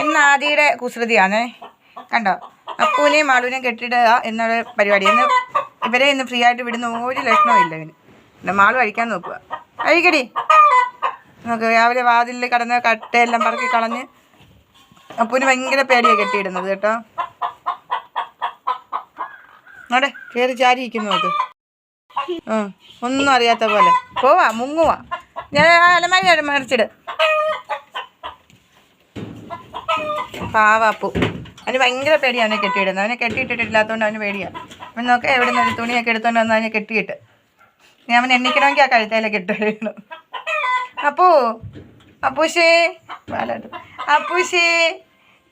ഇന്ന് ആദിയുടെ കുസൃതിയാണേ കണ്ടോ? അപ്പൂനെയും മാളുവിനെയും കെട്ടിടുക എന്നൊരു പരിപാടി. ഇന്ന് ഇവരെ ഇന്ന് ഫ്രീ ആയിട്ട് വിടുന്ന ഒരു ലക്ഷണവും ഇല്ല ഇവന്. പിന്നെ മാളു കഴിക്കാൻ നോക്കുക കഴിക്കടി. നമുക്ക് രാവിലെ വാതിലിൽ കടന്ന് കട്ടയെല്ലാം പറക്കി കളഞ്ഞ് അപ്പൂന് ഭയങ്കര പേടിയാണ് കെട്ടിയിടുന്നത് കേട്ടോ. അവിടെ കയറി ചാരിയിരിക്കുന്നു നോക്ക്. ഒന്നും അറിയാത്ത പോലെ. പോവാ മുങ്ങുവാ. ഞാൻ അലമാരി മറിച്ചിട്. പാവാപ്പു. അവന് ഭയങ്കര പേടിയാണ് അവനെ കെട്ടിയിടുന്നത് അവനെ കെട്ടിയിട്ടിട്ടില്ലാത്തതുകൊണ്ട് അവന് പേടിയാണ് അവൻ നോക്കാം എവിടെ നിന്ന് ഒരു തുണിയൊക്കെ എടുത്തോണ്ട് വന്ന് അവനെ കെട്ടിയിട്ട്. ഞാൻ അവൻ എണ്ണിക്കണമെങ്കിൽ ആ കഴുത്തേലെ കെട്ടിടണം അപ്പൂ അപ്പൂശേ വാലാട്ട് അപ്പൂശേ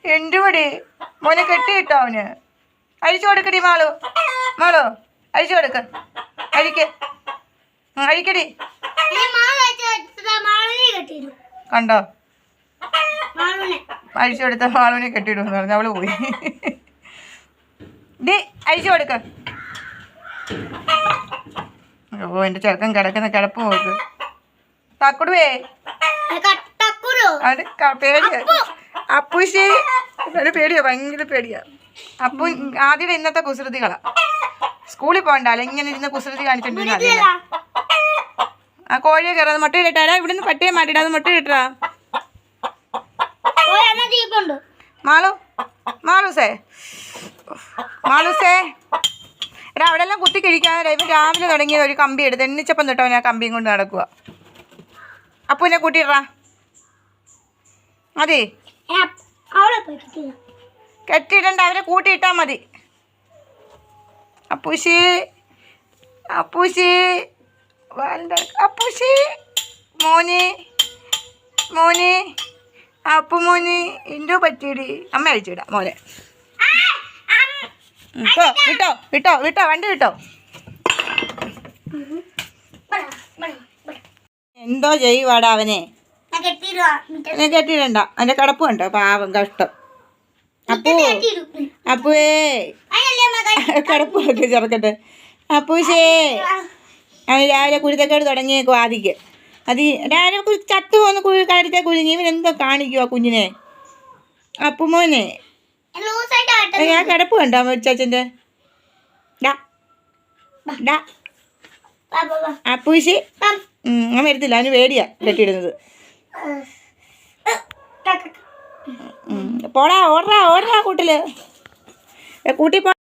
എന്തുപടി മോനെ കെട്ടിയിട്ടോ അവന്? അഴിച്ചു കൊടുക്കടി മാളു. മാളു അഴിച്ചു കൊടുക്ക. അഴിക്ക്. അഴിക്കടി. കണ്ടോ? അഴിച്ചു കൊടുത്ത മാളുവിനെ കെട്ടിയിടുമെന്ന് പറഞ്ഞു അവൾ പോയി. ഡി അഴിച്ചു കൊടുക്ക. ഓ എന്റെ ചെറുക്കൻ കിടക്കുന്ന കിടപ്പ് നോക്ക് തക്കുടുവേ. ക- പേടിയാ. അപ്പൂശി അവന് പേടിയാ ഭയങ്കര പേടിയാ. അപ്പു ആദ്യം ഇന്നത്തെ കുസൃതികളാ. സ്കൂളിൽ പോകണ്ടല്ലോ ഇങ്ങനെ ഇരുന്ന് കുസൃതി കാണിച്ചിട്ടുണ്ടെങ്കിൽ ആ കോഴിയെ കയറാതെ മുട്ടയിട്ടാ ഇവിടുന്ന് പട്ടിയെ മാറ്റിടാതെ മുട്ട മാളു സേ. മാളൂസേ സേ. അവിടെ എല്ലാം കുത്തി കിഴിക്കാതെ ഇപ്പം രാവിലെ തുടങ്ങിയ ഒരു കമ്പി എടുത്ത് എണ്ണിച്ചപ്പം തൊട്ടോ ഞാൻ കമ്പിയും കൊണ്ട് നടക്കുക അപ്പൂനെ കൂട്ടിയിടാ അതെ അവളെ പോയിട്ട് കെട്ടിയിടണ്ട അവരെ കൂട്ടിയിട്ടാൽ മതി. അപ്പൂശി അപ്പൂശി വാലിന്റെ അപ്പൂശി മോനി മോനെ. അപ്പു മോന് എന്തോ പറ്റിയിടി. അമ്മ അഴിച്ചിടാം മോനെ. ഉം, പോ, വിട്ടോ വിട്ടോ വിട്ടോ വണ്ടി വിട്ടോ. എന്തോ ചെയ്യുവാടാ അവനെ? കെട്ടിയിടണ്ട അവന്റെ കിടപ്പ് കണ്ടോ? പാവം കഷ്ടം. അപ്പൂ അപ്പുവേ. കടപ്പ് ചെറുക്കട്ടെ അപ്പൂശേ. അവന് രാവിലെ കുരുത്തക്കേട് തുടങ്ങിയേക്കും ആദിക്ക്. അത് രാവിലെ ചത്തു പോകുന്ന കുഴി കാര്യത്തെ കുഴിഞ്ഞ് ഇവൻ എന്തോ കാണിക്കുവാ കുഞ്ഞിനെ. അപ്പുമോനെ ഞാൻ കിടപ്പ് കണ്ടോ ചേച്ചന്റെ ഡാ. ഡാ. വാ, വാ, വാ. അപ്പൂശി ഞാൻ വരുത്തില്ല. അതിന് അവന് പേടിയാ കെട്ടിയിടുന്നത്. പോടാ ഓടാ ഓടാ കൂട്ടിൽ. കൂട്ടി